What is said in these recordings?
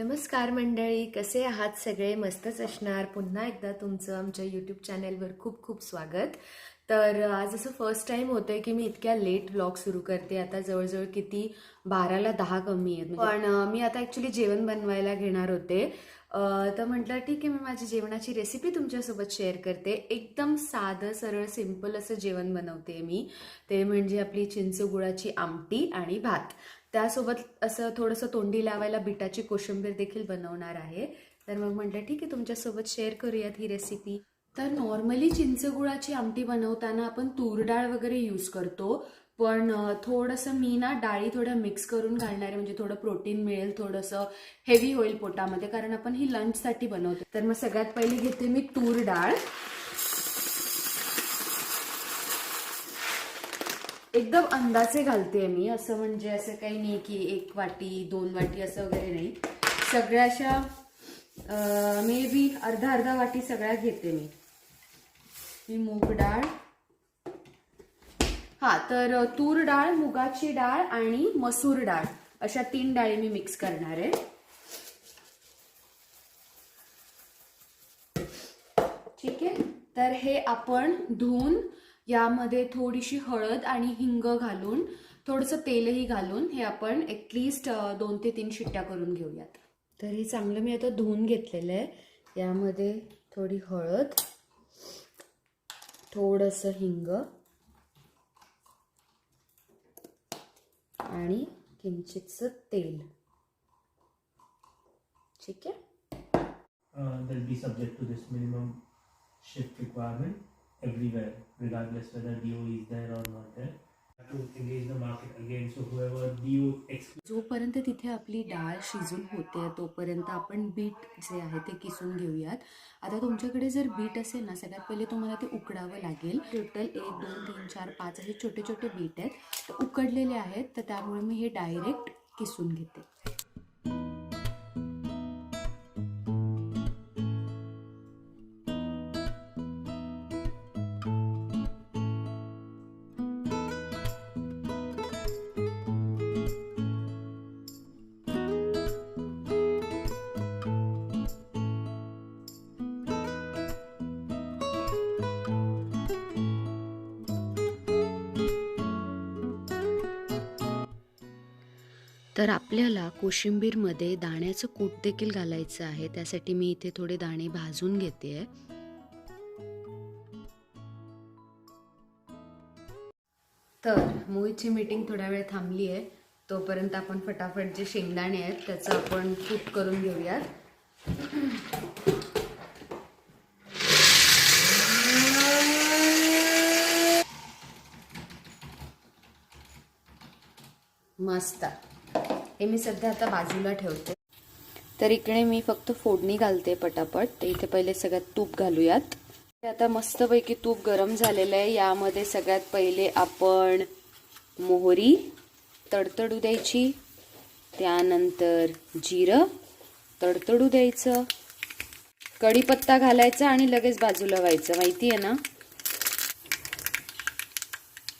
नमस्कार मंडळी कसे आहात सगळे? मस्तच असणार. पुन्हा एकदा तुमचं आमच्या यूट्यूब चॅनेलवर खूप खूप स्वागत. तर आज असं फर्स्ट टाइम होतंय की मी इतक्या लेट ब्लॉग सुरू करते. आता जवळजवळ किती? बाराला दहा कमी आहेत. म्हणजे पण मी आता ॲक्च्युली जेवण बनवायला घेणार होते. तर म्हटलं ठीक आहे मी माझी जेवणाची रेसिपी तुमच्यासोबत शेअर करते. एकदम साधं सरळ सिंपल असं जेवण बनवते मी. ते म्हणजे आपली चिंचगुळाची आमटी आणि भात. त्यासोबत असं थोडंसं तोंडी लावायला बिटाची कोशिंबीर देखील बनवणार आहे. तर मग म्हटलं ठीक आहे तुमच्यासोबत शेअर करूयात ही रेसिपी तर नॉर्मली चिंचगुळाची आमटी बनवताना आपण तूर डाळ वगैरे यूज करतो. पण थोडंसं मी ना डाळी थोड्या मिक्स करून घालणार आहे. म्हणजे थोडं प्रोटीन मिळेल थोडंसं हेवी होईल पोटामध्ये. कारण आपण ही लंचसाठी बनवतो. तर मग सगळ्यात पहिली घेते मी तूर डाळ. एकदम अंदाजे घालते मी. असं म्हणजे असं काही नाही की एक वाटी दोन वाटी असं वगैरे नाही. सगळ्याशा मे बी अर्धा अर्धा वाटी सगळ्या घेते मी. मी मूग डाळ. हा तर तूर डाळ मुगाची डाळ आणि मसूर डाळ. अशा तीन डाळी मी मिक्स करणार आहे. ठीक आहे? तर हे आपण धुवून यामध्ये थोडीशी हळद आणि हिंग घालून थोडंसं तेलही घालून हे आपण ॲटलिस्ट दोन ते तीन शिट्ट्या करून घेऊयात. तर हे चांगलं मी आता धुवून घेतलेलं आहे. यामध्ये थोडी हळद थोडंसं हिंग आणि किंचितचं तेल. ठीक आहे? Subject to this minimum shift requirement everywhere, regardless whether DO is there or not there. जोपर्यंत तिथे आपली डाळ शिजून होते तोपर्यंत आपण बीट जे आहे ते किसून घेऊयात. आता तुमच्याकडे जर बीट असेल ना सगळ्यात पहिले तुम्हाला ते उकडावं लागेल. टोटल एक दोन तीन चार पाच असे छोटे छोटे बीट आहेत. उकडलेले आहेत तर त्यामुळे मी हे डायरेक्ट किसून घेते. तर आपल्याला कोशिंबीरमध्ये दाण्याचं कूट देखील घालायचं आहे. त्यासाठी मी इथे थोडे दाणे भाजून घेते. आहे तर मोहितची मीटिंग थोड्या वेळ थांबली आहे. तोपर्यंत आपण फटाफट जे शेंगदाणे आहेत त्याचं आपण कूट करून घेऊयात. मस्त. हे मी सध्या आता बाजूला ठेवते. तर इकडे मी फक्त फोडणी घालते पटापट. ते इथे पहिले सगळ्यात तूप घालूयात. आता मस्तपैकी तूप गरम झालेलं आहे. यामध्ये सगळ्यात पहिले आपण मोहरी तडतडू द्यायची. त्यानंतर जिरं तडतडू द्यायचं. कढीपत्ता घालायचा आणि लगेच बाजूला व्हायचं. माहिती आहे ना?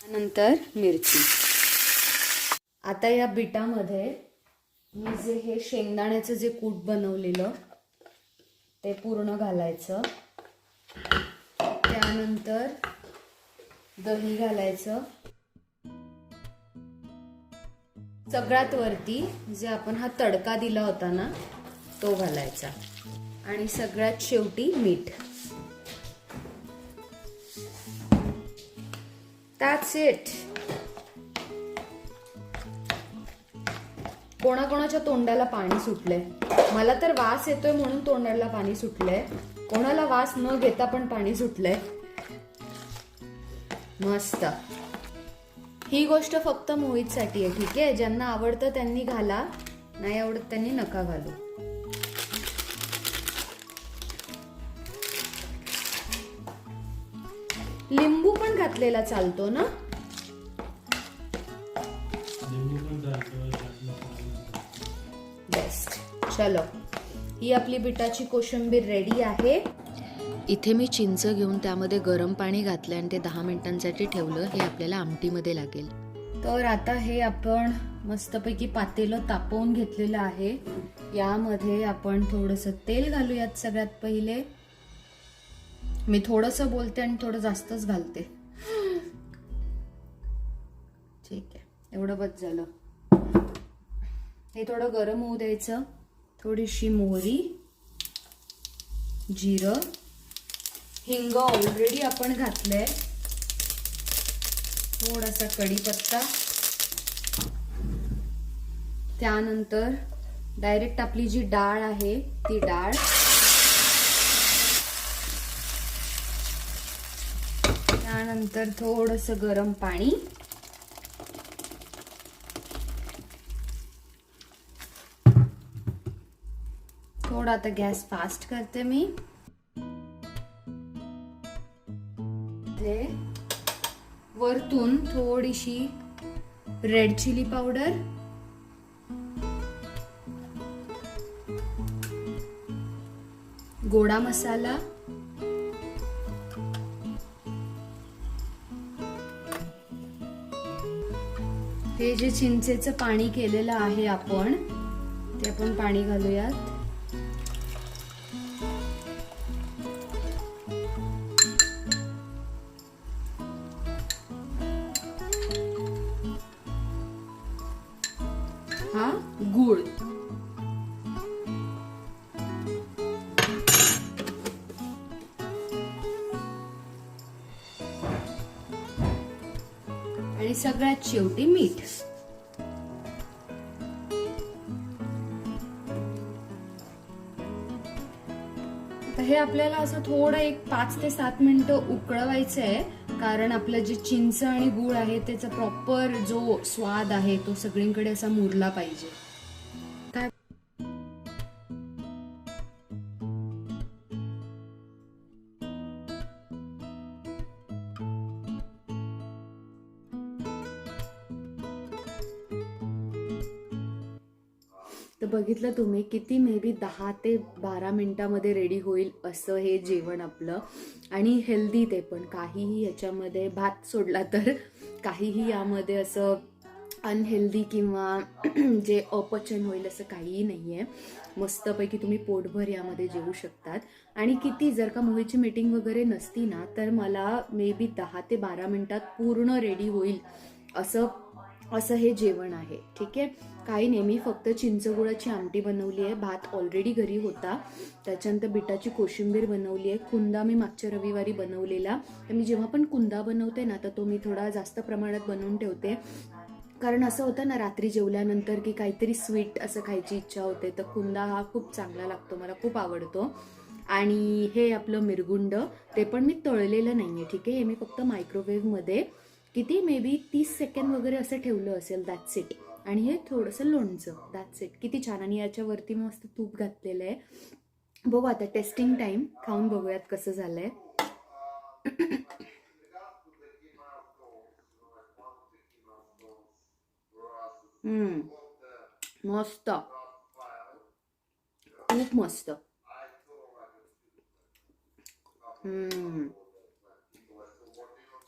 नंतर मिरची. आता या बिटामध्ये मी जे हे शेंगदाण्याचं जे कूट बनवलेलं ते पूर्ण घालायचं. त्यानंतर दही घालायचं. सगळ्यात वरती जे आपण हा तडका दिला होता ना तो घालायचा. आणि सगळ्यात शेवटी मीठ. That's it. कोणाकोणाच्या तोंडाला पाणी सुटलंय? मला तर वास येतोय म्हणून तोंडाला पाणी सुटलंय. कोणाला वास न घेता पण पाणी सुटलंय. मस्त. ही गोष्ट फक्त मोहितसाठी आहे ठीक आहे? ज्यांना आवडतं त्यांनी घाला नाही आवडत त्यांनी नका घालू. लिंबू पण घातलेला चालतो ना? चलो. ही आपली बिटाची कोशिंबीर रेडी आहे. इथे मी चिंच घेऊन त्यामध्ये गरम पाणी घातलं आणि ते दहा मिनिटांसाठी ठेवलं. हे आपल्याला आमटीमध्ये लागेल. तर आता हे आपण मस्तपैकी पातेलं तापवून घेतलेलं आहे. यामध्ये आपण थोडंसं तेल घालूयात सगळ्यात पहिले. मी थोडंसं बोलते आणि थोडं जास्तच घालते. ठीक आहे. एवढं बस झालं. हे थोडं गरम होऊ द्यायचं. थोडीशी मोहरी जिरं हिंग ऑलरेडी आपण घातलं आहे थोडासा कढीपत्ता. त्यानंतर डायरेक्ट आपली जी डाळ आहे ती डाळ. त्यानंतर थोडंसं गरम पाणी. थोडा आता गॅस फास्ट करते मी। ते वरतून थोडीशी रेड चिली पावडर गोडा मसाला। हे जे चिंचेचं पाणी केलेलं आहे आपण ते आपण पाणी घालूयात. आणि सगळ्यात शेवटी मीठ. हे आपल्याला असं थोडं एक पाच ते सात मिनिटं उकळवायचं आहे कारण आपलं जे चिंच आणि गूळ आहे त्याचा प्रॉपर जो स्वाद आहे तो सगळीकडे असा मुरला पाहिजे. तर बघितलं तुम्ही किती मे बी दहा ते बारा मिनटामध्ये रेडी होईल असं हे जेवण आपलं. आणि हेल्दी ते पण. काहीही याच्यामध्ये भात सोडला तर काहीही यामध्ये असं अनहेल्दी किंवा जे अपचन होईल असं काहीही नाही आहे मस्तपैकी तुम्ही पोटभर यामध्ये जेवू शकतात. आणि किती जर का मूवीची मीटिंग वगैरे नसती ना तर मला मे बी दहा ते बारा मिनटात पूर्ण रेडी होईल असं असं हे जेवण आहे. ठीक आहे? काही नाही मी फक्त चिंचगुळाची आमटी बनवली आहे. भात ऑलरेडी घरी होता. त्याच्यानंतर बिटाची कोशिंबीर बनवली आहे. कुंदा मी मागच्या रविवारी बनवलेला. तर मी जेव्हा पण कुंदा बनवते ना तर तो मी थोडा जास्त प्रमाणात बनवून ठेवते. कारण असं होतं ना रात्री जेवल्यानंतर की काहीतरी स्वीट असं खायची इच्छा होते. तर कुंदा हा खूप चांगला लागतो मला खूप आवडतो. आणि हे आपलं मिरगुंड ते पण मी तळलेलं नाही आहे ठीक आहे? हे मी फक्त मायक्रोवेव्हमध्ये किती? मे बी तीस सेकंड वगैरे असं ठेवलं असेल दॅट्स इट आणि हे थोडंसं लोणचं दॅट्स इट किती छान. आणि याच्यावरती मस्त तूप घातलेलं आहे. बघू आता टेस्टिंग टाइम खाऊन बघूयात कसं झालंय. हम्म. मस्त. खूप मस्त. हम्म.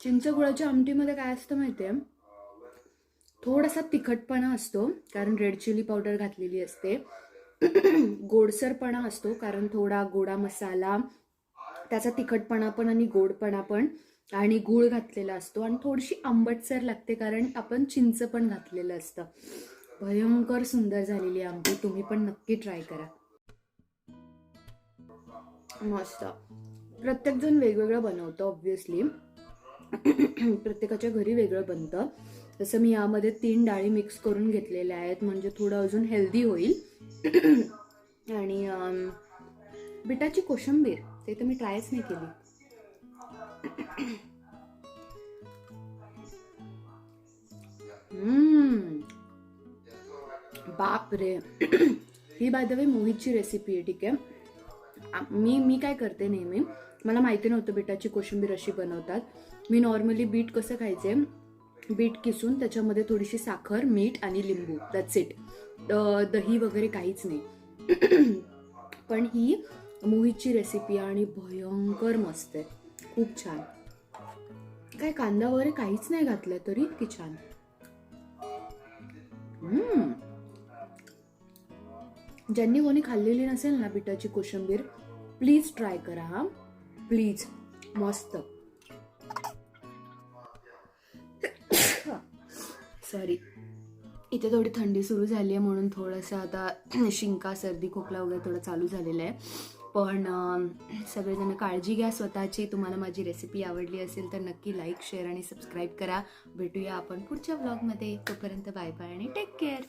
चिंचगुळाच्या आमटीमध्ये काय असतं माहिती आहे थोडासा तिखटपणा असतो कारण रेड चिली पावडर घातलेली असते. गोडसरपणा असतो कारण थोडा गोडा मसाला त्याचा तिखटपणा पण आणि गोडपणा पण आणि गूळ घातलेला असतो. आणि थोडीशी आंबटसर लागते कारण आपण चिंच पण घातलेलं असतं. भयंकर सुंदर झालेली आमटी. तुम्ही पण नक्की ट्राय करा. मस्त. प्रत्येकजण वेगवेगळं बनवतं ऑब्विसली प्रत्येकाच्या घरी वेगळं बनतं. तसं मी यामध्ये तीन डाळी मिक्स करून घेतलेल्या आहेत. म्हणजे थोडं अजून हेल्दी होईल. आणि बिटाची कोशिंबीर ते तर मी ट्रायच नाही केली. हम्म. बाप रे ही बाय द वे मोहितची रेसिपी आहे ठीक आहे. मी मी काय करते नेहमी मला माहिती नव्हतं बिटाची कोशिंबीर अशी बनवतात. मी नॉर्मली बीट कसं खायचे? बीट किसून त्याच्यामध्ये थोडीशी साखर मीठ आणि लिंबू. दॅट्स इट दही वगैरे काहीच नाही. पण ही मोहितची रेसिपी आणि भयंकर मस्त आहे. खूप छान. काय कांदा वगैरे काहीच नाही घातलं तरी इतकी छान. हम्म. ज्यांनी कोणी खाल्लेली नसेल ना बिटाची कोशिंबीर प्लीज ट्राय करा हा. प्लीज मस्त. सॉरी. इथे थोडी थंडी सुरू झाली आहे म्हणून थोडंसं आता शिंका सर्दी खोकला वगैरे थोडं चालू झालेलं आहे पण सगळेजण काळजी घ्या स्वतःची. तुम्हाला माझी रेसिपी आवडली असेल तर नक्की लाईक शेअर आणि सबस्क्राईब करा. भेटूया आपण पुढच्या व्लॉगमध्ये तोपर्यंत बाय बाय आणि टेक केअर